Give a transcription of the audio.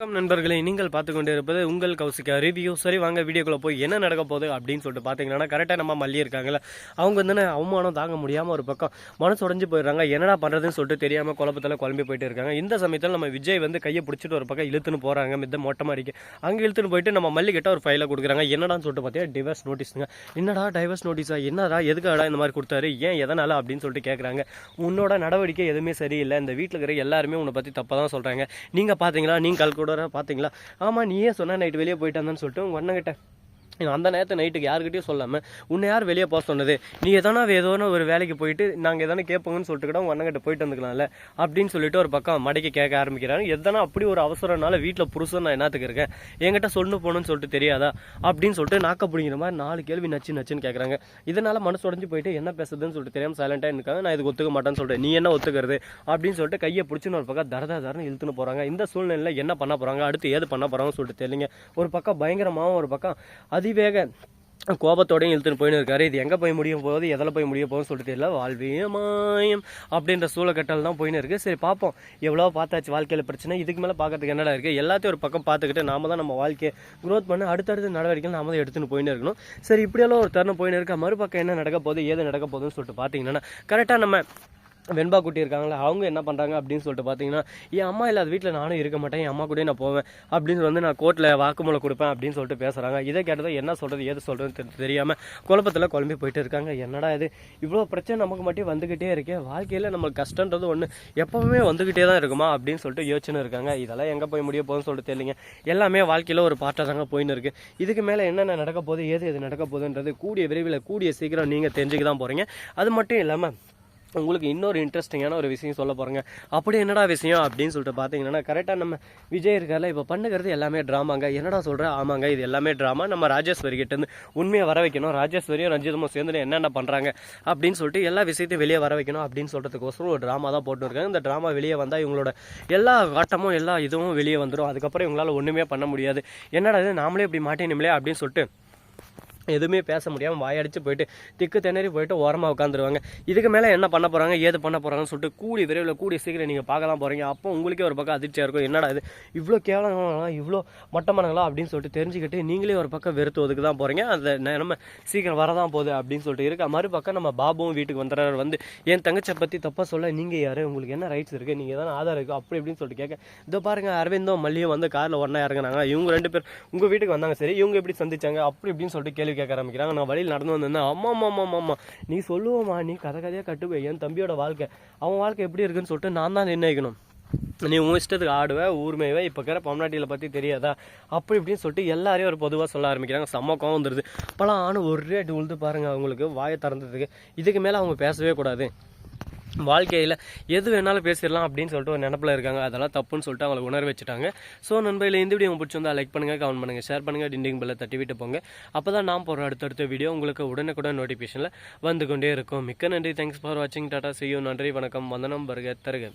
வணக்கம் நண்பர்களே நீங்கள் பார்த்து கொண்டு இருப்பது உங்கள் கௌசிக்கா ரிவ்யூ சரி வாங்க வீடியோக்குள்ளே போய் என்ன நடக்க போகுது அப்படின்னு சொல்லிட்டு பார்த்தீங்கன்னா கரெக்டாக நம்ம மல்லி இருக்காங்களே அவங்க வந்து அவமானம் தாங்க முடியாமல் ஒரு பக்கம் மனசு உடஞ்சு போயிடுறாங்க. என்னடா பண்ணுறதுன்னு சொல்லிட்டு தெரியாமல் குழப்பத்தில் குழம்பி போயிட்டு இருக்காங்க. இந்த சமயத்தில் நம்ம விஜய் வந்து கையை பிடிச்சிட்டு ஒரு பக்கம் இழுத்துன்னு போகிறாங்க மித்த மொட்டை மாடிக்கு. அங்கே இழுத்துன்னு போயிட்டு நம்ம மல்லிக்கிட்ட ஒரு ஃபைலை கொடுக்குறாங்க. என்னடான்னு சொல்லிட்டு பார்த்தீங்கன்னா டிவர்ஸ் நோட்டீஸுங்க என்னடா டைவர்ஸ் நோட்டீஸா என்னடா எதுக்காடா இந்த மாதிரி கொடுத்தாரு? ஏன் எதனால் அப்படின்னு சொல்லிட்டு கேட்குறாங்க உன்னோட நடவடிக்கை எதுவுமே சரியில்லை. இந்த வீட்டில் இருக்கிற எல்லாருமே உன்னை பற்றி தப்பாக தான் சொல்கிறாங்க நீங்கள் பார்த்தீங்களா நீங்கள் கல்கூட பார்த்தீங்களா ஆமாம் நீயே சொன்ன நைட்டு வெளியே போயிட்டான்னு சொல்லிட்டு உங்கள் அண்ணங்கிட்ட அந்த நேரத்தை நைட்டுக்கு யாருக்கிட்டையும் சொல்லாமல் உன்னை யார் வெளியே போக சொன்னது? நீ எதனா ஏதோனா ஒரு வேலைக்கு போயிட்டு நாங்கள் எதனா கேட்போங்கன்னு சொல்லிட்டு கூட உங்கள் அண்ணங்கிட்ட போயிட்டு வந்துக்கலாம்ல அப்படின்னு சொல்லிட்டு ஒரு பக்கம் மடக்கி கேட்க ஆரம்பிக்கிறாங்க எதனா அப்படி ஒரு அவசரம்னால வீட்டில் புருஷன் நான் என்னத்துக்கு இருக்கேன்? என்கிட்ட சொல்லணும் போகணும்னு சொல்லிட்டு தெரியாதா? அப்படின்னு சொல்லிட்டு நாக்க பிடிங்கிற மாதிரி நாலு கேள்வி நச்சு நச்சுன்னு கேட்குறாங்க இதனால் மனசு உடஞ்சி போயிட்டு என்ன பேசுதுன்னு சொல்லிட்டு தெரியாமல் சைலண்டாக இருக்காங்க நான் இதுக்கு ஒத்துக்க மாட்டேன்னு சொல்லிட்டு நீ என்ன ஒத்துக்கிறது? அப்படின்னு சொல்லிட்டு கையை பிடிச்சின்னு ஒரு பக்கம் தரதா தரன்னு இழுத்துன்னு போகிறாங்க இந்த சூழ்நிலையில் என்ன பண்ண போகிறாங்க அடுத்து ஏது பண்ண போகிறாங்கன்னு சொல்லிட்டு தெரியல ஒரு பக்கம் பயங்கரமாகவும் ஒரு பக்கம் அது அதிவேக கோபத்தோடையும் இழுத்துன்னு போயின்னு இருக்காரு. இது எங்கே போய் முடியும் போகுது? எதில் போய் முடிய போகுதுன்னு சொல்லிட்டு தெரியல. வாழ்வே மாயம் அப்படின்ற சூழக்கட்டல் தான் போயின்னு இருக்கு. சரி பார்ப்போம். எவ்வளோ பார்த்தாச்சு வாழ்க்கையில் பிரச்சனை. இதுக்கு மேலே பார்க்கறதுக்கு என்னடா இருக்குது எல்லாத்தையும் ஒரு பக்கம் பார்த்துக்கிட்டு நாம தான் நம்ம வாழ்க்கையை க்ரோத் பண்ண அடுத்தடுத்த நடவடிக்கைகள் நாம தான் எடுத்துன்னு போயின்னு இருக்கணும். சரி இப்படியெல்லாம் ஒரு தருணம் போயின்னு இருக்கா? மறுபக்கம் என்ன நடக்க போகுது? ஏது நடக்க போகுதுன்னு சொல்லிட்டு பார்த்தீங்கன்னா கரெக்டாக நம்ம வெண்பா குட்டி இருக்காங்களா அவங்க என்ன பண்ணுறாங்க அப்படின்னு சொல்லிட்டு பார்த்தீங்கன்னா என் அம்மா இல்லாத வீட்டில் நானும் இருக்க மாட்டேன் என் அம்மா கூட நான் போவேன் அப்படின்னு வந்து நான் கோர்ட்டில் வாக்குமூலம் கொடுப்பேன் அப்படின்னு சொல்லிட்டு பேசுகிறாங்க இதை கேட்டதை என்ன சொல்கிறது ஏது சொல்கிறதுன்னு தெரியாமல் குழப்பத்தில் குழம்பி போயிட்டு இருக்காங்க. என்னடா இது? இவ்வளோ பிரச்சனை நமக்கு மட்டும் வந்துக்கிட்டே இருக்கே. வாழ்க்கையில் நம்மளுக்கு கஷ்டன்றது ஒன்று எப்போவுமே வந்துக்கிட்டே தான் இருக்குமா? அப்படின்னு சொல்லிட்டு யோசனை இருக்காங்க. இதெல்லாம் எங்கே போய் முடிய போகுதுன்னு சொல்லிட்டு தெரியலீங்க. எல்லாமே வாழ்க்கையில் ஒரு பாட்டாக தாங்க போயின்னு இருக்குது இதுக்கு மேலே என்னென்ன நடக்க போகுது ஏது எது நடக்க போகுதுன்றது கூடிய விரைவில் கூடிய சீக்கிரம் நீங்கள் தெரிஞ்சுக்க தான் போகிறீங்க அது மட்டும் இல்லாமல் உங்களுக்கு இன்னொரு இன்ட்ரெஸ்டிங்கான ஒரு விஷயம் சொல்ல போகிறேங்க அப்படி என்னடா விஷயம் அப்படின்னு சொல்லிட்டு பார்த்தீங்கன்னா கரெக்டாக நம்ம விஜய் இருக்கார்ல இப்போ பண்ணுகிறது எல்லாமே ட்ராமாங்க என்னடா சொல்கிறேன் ஆமாங்க இது எல்லாமே ட்ராமா நம்ம ராஜேஸ்வரி கிட்டேருந்து உண்மையை வர வைக்கணும். ராஜேஸ்வரியும் ரஞ்சிதமும் சேர்ந்து என்னென்ன பண்ணுறாங்க அப்படின்னு சொல்லிட்டு எல்லா விஷயத்தையும் வெளியே வர வைக்கணும் அப்படின்னு சொல்கிறதுக்கோசரம் ஒரு ட்ராமா தான் போட்டு இருக்காங்க. இந்த ட்ராமா வெளியே வந்தால் இவங்களோட எல்லா ஆட்டமும் எல்லா இதுவும் வெளியே வந்துடும் அதுக்கப்புறம் இவங்களால் ஒன்றுமே பண்ண முடியாது. என்னடா இது? நாமளே இப்படி மாட்டேனும்லே அப்படின்னு சொல்லிட்டு எதுவுமே பேச முடியாமல் வாயடிச்சு போயிட்டு திக்கு திணறி போயிட்டு ஓரமாக உட்காந்துருவாங்க. இதுக்கு மேலே என்ன பண்ண போகிறாங்க ஏது பண்ண போகிறாங்கன்னு சொல்லிட்டு கூடி விரைவில் கூடி சீக்கிரம் நீங்கள் பார்க்க தான் போகிறீங்க அப்போ உங்களுக்கே ஒரு பக்கம் அதிர்ச்சியாக இருக்கும். என்னடா இது? இவ்வளோ கேவலங்களா இவ்வளோ மட்டமானங்களா அப்படின்னு சொல்லிட்டு தெரிஞ்சுக்கிட்டு நீங்களே ஒரு பக்கம் வெறுத்து ஒதுக்கு தான் போகிறீங்க அந்த நம்ம சீக்கிரம் வரதான் போகுது அப்படின்னு சொல்லிட்டு இருக்க. மறுபக்கம் நம்ம பாபுவும் வீட்டுக்கு வந்துடுறாரு. வந்து என் தங்கச்சை பற்றி தப்பாக சொல்ல நீங்கள் யார்? உங்களுக்கு என்ன ரைட்ஸ் இருக்குது நீங்கள் எதனா ஆதாரம் இருக்குது அப்படி இப்படின்னு சொல்லிட்டு கேட்க இதோ பாருங்க அரவிந்தோ மல்லியும் வந்து காரில் ஒன்றா இறங்குனாங்க. இவங்க ரெண்டு பேர் உங்கள் வீட்டுக்கு வந்தாங்க. சரி இவங்க எப்படி சந்திச்சாங்க? அப்படி இப்படின்னு சொல்லிட்டு கேள்வி கேட்க ஆரம்பிக்கிறாங்க. நான் வழியில் நடந்து வந்திருந்தேன் அம்மா அம்மா அம்மா அம்மா நீ சொல்லுவோம்மா நீ கதை கதையாக கட்டுவே என் தம்பியோட வாழ்க்கை. அவன் வாழ்க்கை எப்படி இருக்குன்னு சொல்லிட்டு நான் தான் நிர்ணயிக்கணும். நீ உன் இஷ்டத்துக்கு ஆடுவேன் ஊர்மையவே. இப்போ இருக்கிற பொம்னாட்டியில் பற்றி தெரியாதா? அப்படி இப்படின்னு சொல்லிட்டு எல்லாரையும் ஒரு பொதுவாக சொல்ல ஆரம்பிக்கிறாங்க. செம்ம கோவம் வந்துடுது பல ஆணும் ஒரே அடி உழுது பாருங்கள் அவங்களுக்கு வாயை திறந்ததுக்கு. இதுக்கு மேலே அவங்க பேசவே கூடாது. வாழ்க்கையில் எது வேணாலும் பேசிடலாம் அப்படின்னு சொல்லிட்டு ஒரு நினப்பில் இருக்காங்க. அதெல்லாம் தப்புன்னு சொல்லிட்டு அவங்களை உணர வச்சுட்டாங்க. ஸோ நண்பையில் இந்த வீடியோ பிடிச்சிருந்தா லைக் பண்ணுங்கள் கமெண்ட் பண்ணுங்கள் ஷேர் பண்ணுங்கள் டிண்டிங் பெல்லை தட்டி விட்டு போங்க. அப்போ தான் நான் போகிற அடுத்தடுத்த வீடியோ உங்களுக்கு உடனுக்குடன் நோட்டிஃபிகேஷனில் வந்து கொண்டே இருக்கும். மிக்க நன்றி. தேங்க்ஸ் ஃபார் வாட்சிங் டாட்டா செய்யும் நன்றி வணக்கம். வந்தனம் வருக தருக.